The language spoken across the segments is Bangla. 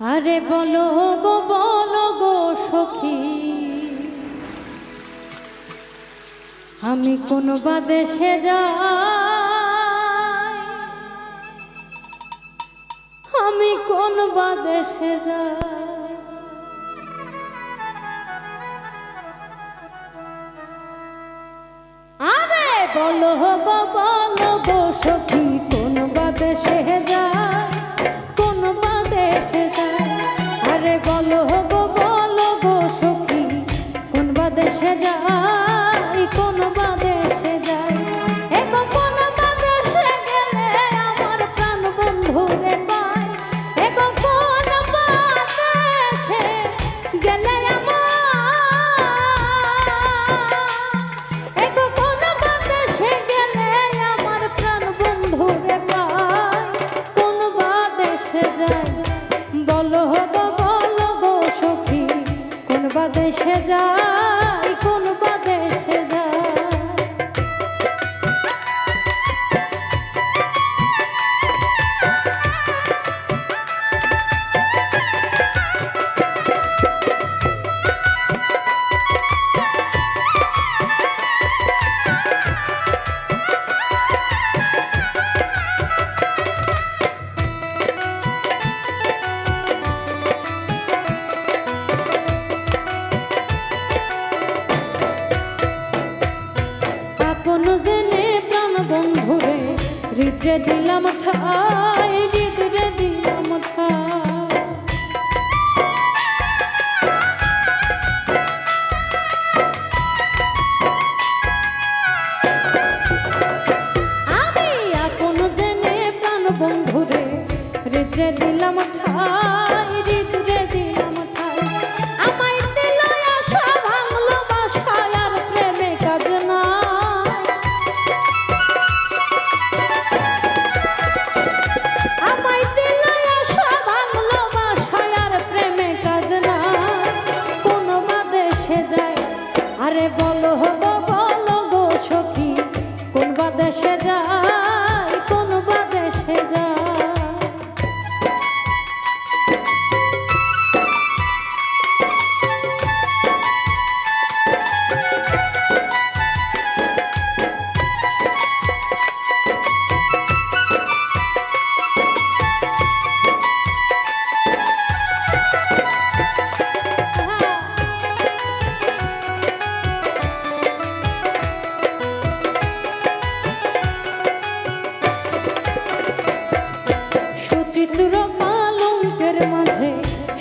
আরে বলো গো বলো গো সখী, আমি কোন বাদে সে যাই? আমি কোন বাদে সে যাই? আরে বলো গো বলো গো সখী, কোন বাদে সে ভেসে যায় বিগড়ে দিলাম ঠাই বিগড়ে দিলাম আমি এখন জেনে প্রাণ বন্ধুরে রেদ্রে দিলাম ঠাই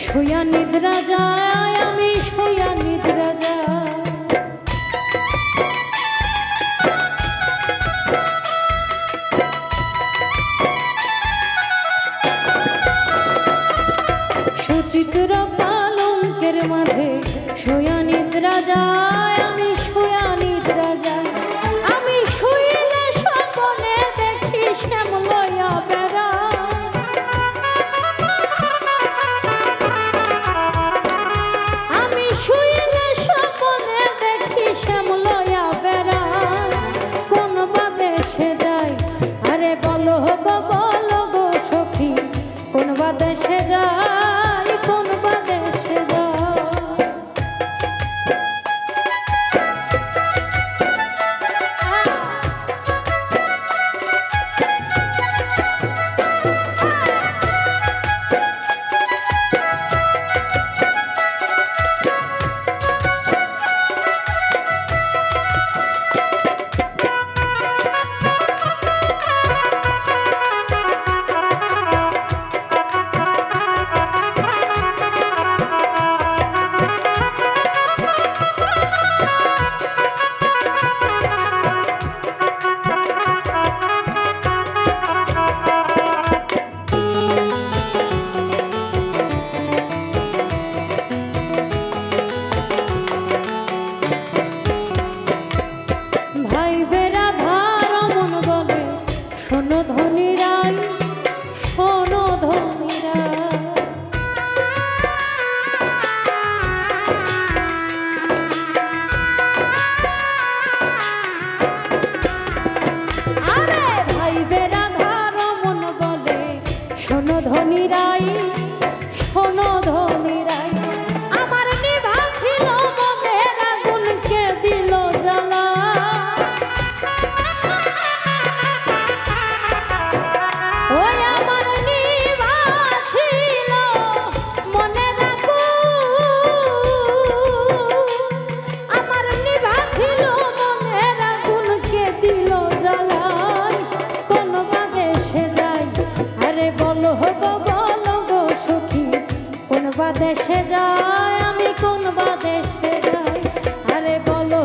শুয়া নিদ্রা যায় আমি শুয়া নিদ্রা যায়। সচিত্র পালঙ্কের মাঝে শুয়া নিদ্রা যায় আছি কোন বা দেশে আমি কোন বাদেশে যাই? আরে বলো